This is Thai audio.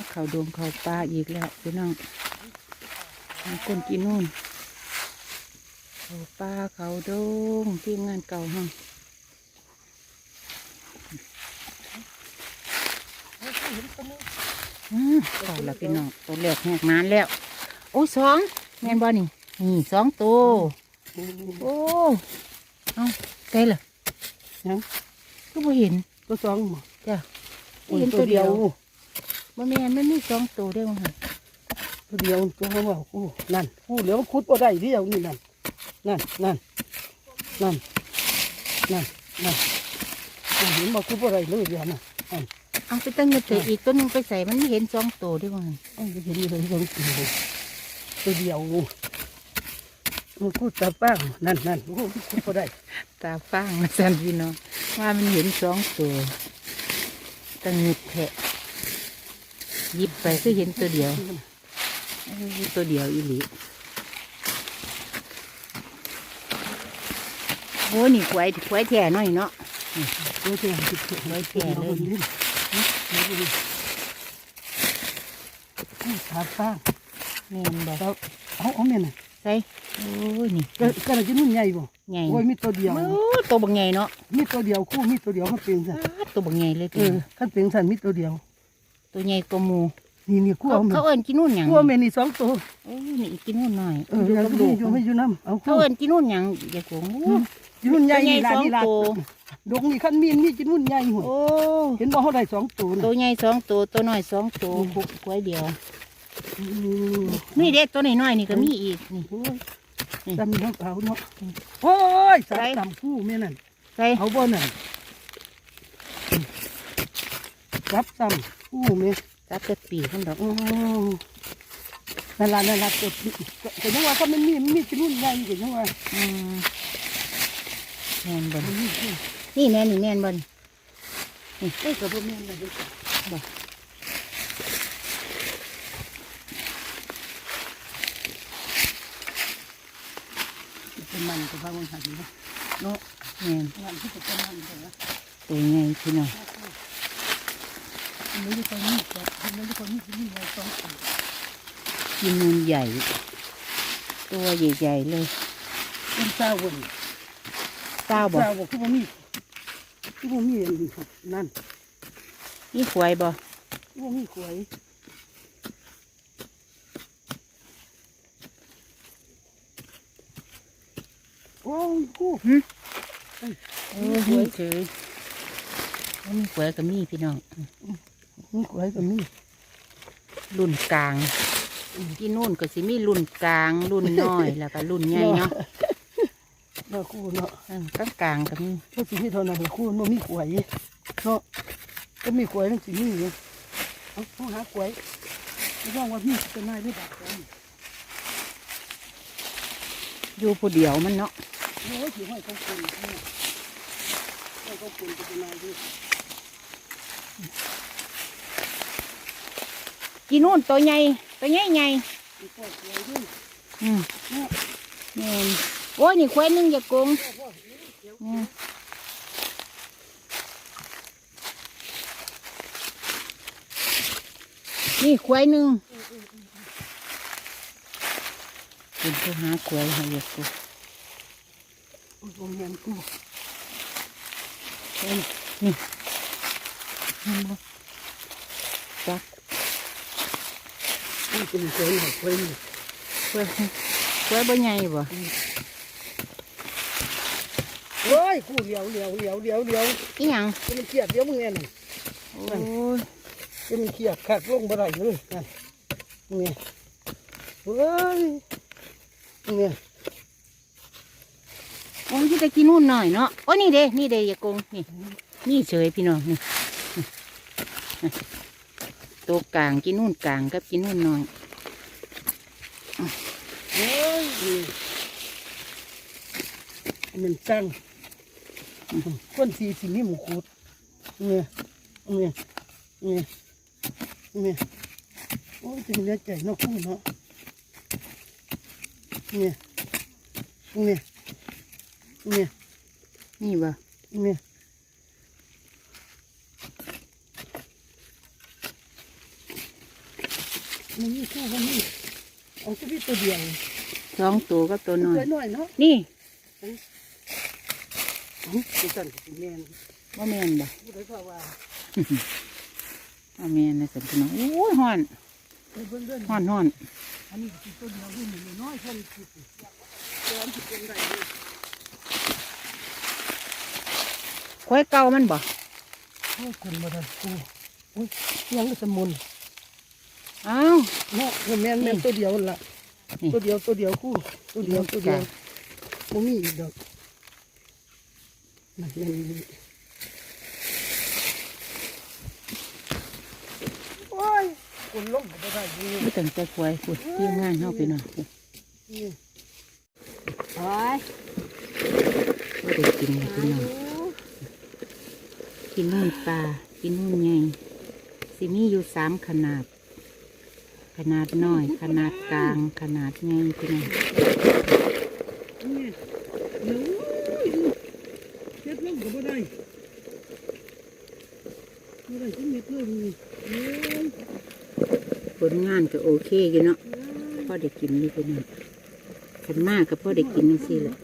มาเขาดงเขาปลาอีกแล้วพี่น้องมีคนกินนู่นเขาปลาเขาดงทีมงานเก่าห้องอืมเขาแล้วพี่น้องตัวแรกแหกนานแล้ว โอ้ยสองแม่นบ่นี่นี่สองตัวโอ้เอาใช่เหรอยังก็บ่เห็นตัวสองบ่จ้ะโอ้ยเห็นตัตัววเดีเดียยวว บ่แม่นมันมีสองตัวเด้อมั้งตัวเดียวตัวเขาบอกโอ้นั่นพูดแล้วคุดบ่ได้เดียวนี่นั่นนั่นนั่นนั่นนั่นนั่นนั่นเห็นบอกคุดบ่ได้เลยเดียวน่ะนั่นเอาไปตั้งเงินเตะอีกตัวหนึงไปใส่มันไม่เห็นสองตัวเด้อมั้งเอ้ยเห็นอยู่เลยสองตัวตัวเดียวมันคุดตาป้างนั่นนั่นโอ้คุดบ่ได้ตาฟางมาสั่นพี่น้องว่ามันเห็นสองตัวตั้งเงินแทะห ยิบไปคือเห็นตัวเดียวเอ้ยตัวเดียวอีหลีโอ้นี่ควายควายแท่หน่อยเนาะตัวแก่ติดไว้แก่เลยตาป้างแม่นบอกเอาเอาเอาแม่น่ะใส่โอ้ยนี่ก็ก็จะนุ่นใหญ่บ่ใหญ่โอ้ยมีตัวเดียวโอ้ตัวบักใหญ่เนาะมีตัวเดียวคู่มีตัวเดียวเขาเป็นซะอ้าตัวบักใหญ่เลยเอพี่อขั้นเป็นสันมีตัวเดียว ตัวใหญ่กว่าหมูนี่นี่คู่เขาเอาแม่เขาเอิ้นกินนู่นหยังคู่เอาแม่นี่สองตัวโอ้ยนี่อีกกินนู่นหน่อยเอออยู่แล้วกับก็ลูมีกอยู่ไม่อยู่น้ำเอาเขาคู่เอิ้นกินนู่นหยังอย่าโกงโอ้จินุ่นใหญ่ตัวใหญ่นี่ละสองนี่ละตัวดงนี่ขั้นมีนมีจินุ่นใหญ่หุ่นโอ้เห็นบ่เขาได้สองตัวตันะวใหญ่สองตัวตัวน้อยสองตัวคุกไว้เดียวอืมนี่เด็กตัวน้อยๆนี่ก็มีอีกนี่ โอ้ยนี่ดำน้ำขาวเนาะโอ้ยสาใส่ยดำคู่แม่นั่นใส่เอาบ่นั่นรับซ้ำ คู่แม่จับจะปีกมันดอกโอ้นั่นละนั่นละตัวแต่ยังว่าก็มันมีมันมีจินุ่นใหญ่แต่ยังว่าอืมแม่นบ่นี่นี่แม่นนี่แม่นบ่นี่เอ้ยกับพ่อแม่เลยเป็นมันกับพระวันหันนะเนาะแม่นงานที่จะเป็นมันเลยนะตัวใหญ่พี่น้องไม่ได้ไปนี่แต่ไม่ได้ไปนี่ที่นี่เราต้องทกินนูนใหญ่ ตัวใหญ่ๆเลยำเป็นเจ้าวันเต้าบ่เจ้าบอกที่ว่ามีที่ว่ามีอันนี้ครับนั่นนี่ควายบ่ที่ว่ามีขวยโอ้ยกูเออนี่เฉยแล้วมีควายก็มีพี่น้อง มีขวยกับมีรุ่นกลางที่นู่นก็สิมีรุ่นกลาง รุ่นน้อยแล้วก็รุ่นใหญ่เนาะแล้วกูเนาะเออกลางกลางๆก็มีก็สิมีเท่านั้นแหละกูมันมีขวยเนาะก็มีขวยมันสิมีอยู่เอาต้องหาขวยไม่ต้องว่ามีจะนายได้แบบนั้นอยู่ผู้เดียวมันเนาะโอ้ยถือให้เขาคนเนี่ยให้เขาคนจะเป็นนายด้วย ที่นู่นตัวใหญ่ตัวใหญ่ใหญ่มีพ่อขวยด้วยอืมเนี่ยแม่นโอ้ยนี่ควายหนึงอย่าโกงอืมนี่ควายหนึ่งเป็นผู้หาควายให้อย่าโกงโอ้ยผมเห็นกูเอ้ยนี่เห็นบ่จักมั นเป็นขวยหน่อยขวยนี่ควายควยบ่ใหญ่บ่โอ้ยกูเหลียวเหลียวเหลียวเหลียวเหลียวอีหยังจะมันเครียดเดี๋ยวมึงเนี่ยน่ะโอ้ยจะมันเครียดขาดลงบ่ได้เลยนั่นนี่เฮ้ยนี่โอ้ยที่ตะกี้นู่นหน่อยเนาะโอ้นี่เด้นี่เด้อย่าโกงนี่นี่เฉยพี่น้องนี่ ตัวกลางกินนู่นกลางกับกินนู่นหน่อยเฮ้ยนี่มันจังคนสีสีนี่หมูขุดเนี่ยเนี่ยเนี่ยเนี่ยโอ้ยจะมีเนื้อใจเนาะคู่เนาะเนี่ยเนี่ยเนี่ยนี่บ่เนี่ย มันมีคู่กันนี่เอาชีวิตตัวเดียวสองตัวก็ตัวน้อยตัวน้อยเนาะนี่ดิฉันสิแม่นว่าแม่นบ่ผู้ใดก็ว่าว่าแม่นนะสันพี่น้องโอ้ยฮ้อนไปเบิ่งเด้อฮ้อนฮ้อนอันนี้สิตัวเดียวนี่นี่น้อยเท่านี้สิตัวอันสิเป็นได้เลยควายเก่ามันบ่โอ้ยคนบ่ได้กูอุ้ยยังสมุน อ้าวเนาะเออแม่นแม่นตัวเดียวนั่นล่ะนี่ตัวเดียวตัวเดียวคู่ตัวเดียวตัวเดียวบ่มีอีกดอกนั่นแม่นนี่โอ้ยคนลงก็บ่ได้อยู่ไม่ตั้งแต่ควายพูดที่งานเฮาไปหน่อยนี่โอ้ยบ่ได้กินเลยพี่น้องกินนู่นปลากินนู่นใหญ่สิมีอยู่สามขนาด ขนาดน้อย ขนาดกลาง ขนาดใหญ่พี่น้องนี่เดี๋ยวเฮ็ดลงก็บ่ได้บ่ได้ที่เม็ดเลยนี่เอ้ยผลงานก็โอเคอยู่เนาะพ่อได้กินนี่พี่น้องขันมากก็พ่อได้กินนี่สิแหละ